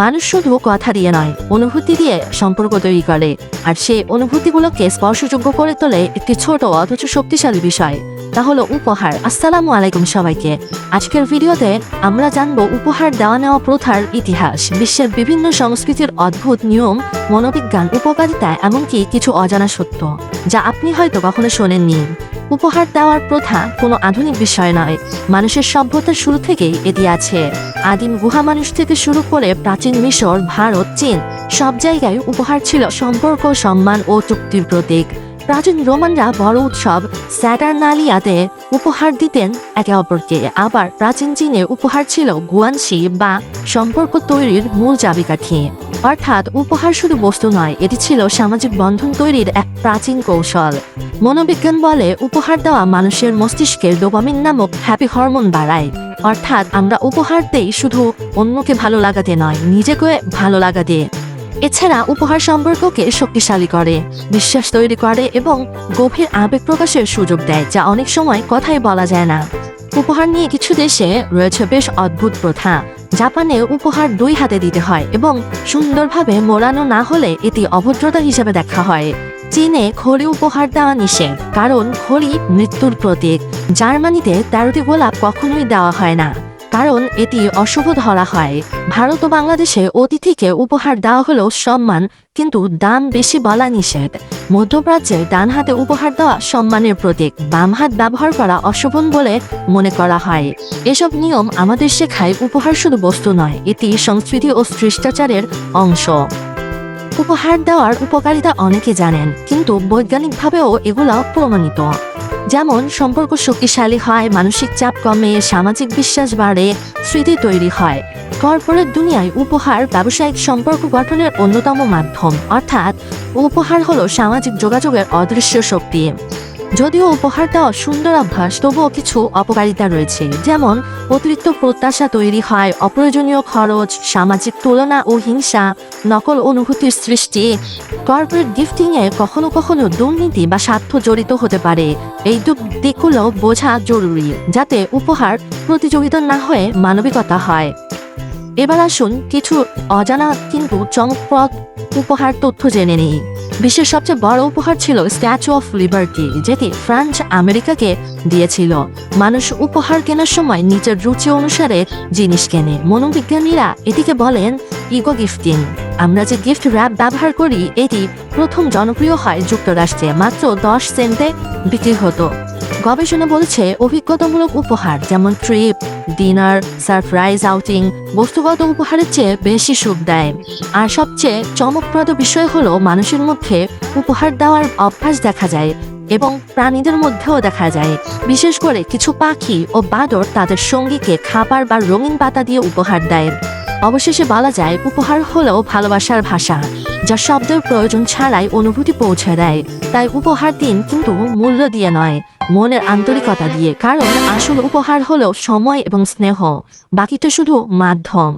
মানুষ শুধু কথা দিয়ে নয়, অনুভূতি দিয়ে সম্পর্ক তৈরি করে। আর সেই অনুভূতিগুলোকে স্পর্শযোগ্য করে তোলে একটি ছোট অথচ শক্তিশালী বিষয়, তা হলো উপহার। আসসালামু আলাইকুম সবাইকে। আজকের ভিডিওতে আমরা জানব উপহার দেওয়া নেওয়া প্রথার ইতিহাস, বিশ্বের বিভিন্ন সংস্কৃতির অদ্ভুত নিয়ম, মনোবিজ্ঞান, উপকারিতা, এমনকি কিছু অজানা সত্য, যা আপনি হয়তো কখনো শোনেননি। উপহার দেওয়ার প্রথা কোনো আধুনিক বিষয় নয়। মানুষের সভ্যতার শুরু থেকেই এটি আছে। আদিম গুহা মানুষ থেকে শুরু করে প্রাচীন মিশর, ভারত, চীন সব জায়গায় উপহার ছিল সম্পর্ক, সম্মান ও চুক্তির প্রতীক। প্রাচীন রোমানরা বড় উৎসব স্যাটারনালিয়াতে উপহার দিতেন একে অপরকে। আবার প্রাচীন চীনে উপহার ছিল গুয়ানশি বা সম্পর্ক তৈরির মূল চাবিকাঠি। অর্থাৎ উপহার শুধু বস্তু নয়, এটি ছিল সামাজিক বন্ধন তৈরির এক প্রাচীন কৌশল। মনোবিজ্ঞান বলে উপহার দেওয়া মানুষের মস্তিষ্কে ডোপামিন নামক হ্যাপি হরমোন বাড়ায়। অর্থাৎ আমরা উপহার দেই শুধু অন্যকে ভালো লাগাতে নয়, নিজেকে ভালো লাগাতে। এছাড়া উপহার সম্পর্ককে শক্তিশালী করে, বিশ্বাস তৈরি করে এবং গভীর আবেগ প্রকাশের সুযোগ দেয়, যা অনেক সময় কথাই বলা যায় না। উপহার নিয়ে কিছু দেশে রয়েছে বেশ অদ্ভুত প্রথা। জাপানে উপহার দুই হাতে দিতে হয় এবং সুন্দরভাবে মোড়ানো না হলে এটি অভদ্রতা হিসেবে দেখা হয়। চীনে খড়ি উপহার দেওয়া নিষেধ, কারণ খড়ি মৃত্যুর প্রতীক। জার্মানিতে তেরোটি গোলাপ কখনোই দেওয়া হয় না। কারণ এটি অশুভ ধরা হয়। ভারত ও বাংলাদেশে অতিথিকে উপহার দেওয়া হলেও সম্মান, কিন্তু দাম বেশি বলা নিষেধ। মধ্যপ্রাচ্যে ডান হাতে উপহার দেওয়া সম্মানের প্রতীক বাম হাত ব্যবহার করা অশোভন বলে মনে করা হয়। এসব নিয়ম আমাদের শেখায় উপহার শুধু বস্তু নয়, এটি সংস্কৃতি ও শিষ্টাচারের অংশ। উপহার দেওয়ার উপকারিতা অনেকে জানেন, কিন্তু বৈজ্ঞানিকভাবেও এগুলো প্রমাণিত। যেমন সম্পর্ক শক্তিশালী হয়, মানসিক চাপ কমে, সামাজিক বিশ্বাস বাড়ে, স্মৃতি তৈরি হয়। কর্পোরেট দুনিয়ায় উপহার ব্যবসায়িক সম্পর্ক গঠনের অন্যতম মাধ্যম। অর্থাৎ উপহার হলো সামাজিক যোগাযোগের অদৃশ্য শক্তি। যদিও উপহার দেওয়া সুন্দর অভ্যাস, তবুও কিছু অপকারিতা রয়েছে। যেমন অতিরিক্ত প্রত্যাশা তৈরি হয়, অপ্রয়োজনীয় খরচ, সামাজিক তুলনা ও হিংসা, নকল অনুভূতির সৃষ্টি কর্পোরেট গিফটিং এ কখনো কখনো দুর্নীতি বা স্বার্থ জড়িত হতে পারে। এই দিকগুলো বোঝা জরুরি, যাতে উপহার প্রতিযোগিতা না হয়ে মানবিকতা হয়। এবার আসুন কিছু অজানা কিন্তু চমকপ্রদ উপহার তথ্য জেনে নিই। বিশ্বের সবচেয়ে বড় উপহার ছিল স্ট্যাচু অফ লিবার্টি যেটি ফ্রান্স আমেরিকাকে দিয়েছিল। মানুষ উপহার কেনার সময় নিজের রুচি অনুসারে জিনিস কেনে। মনোবিজ্ঞানীরা এটিকে বলেন ইগো গিফটিং। আমরা যে গিফট র্যাপ ব্যবহার করি, এটি প্রথম জনপ্রিয় হয় যুক্তরাষ্ট্রে। মাত্র দশ সেন্টে বিক্রি হতো। গবেষণা বলছে, অভিজ্ঞতামূলক উপহার যেমন ট্রিপ, ডিনার, সারপ্রাইজ আউটিং, বস্তুগত উপহারের চেয়ে বেশি সুখ দেয়। আর সবচেয়ে চমকপ্রদ বিষয় হলো, মানুষের মধ্যে উপহার দেওয়ার অভ্যাস দেখা যায় এবং প্রাণীদের মধ্যেও দেখা যায়। বিশেষ করে কিছু পাখি ও বাদর তাদের সঙ্গীকে খাবার বা রঙিন পাতা দিয়ে উপহার দেয়। অবশেষে বলা যায়, উপহার হলেও ভালোবাসার ভাষা, যা শব্দের প্রয়োজন ছাড়াই অনুভূতি পৌঁছে দেয়। তাই উপহার দিন কিন্তু মূল্য দিয়ে নয়, মনের আন্তরিকতা দিয়ে। কারণ আসল উপহার হলো সময় এবং স্নেহ বাকিটা শুধু মাধ্যম।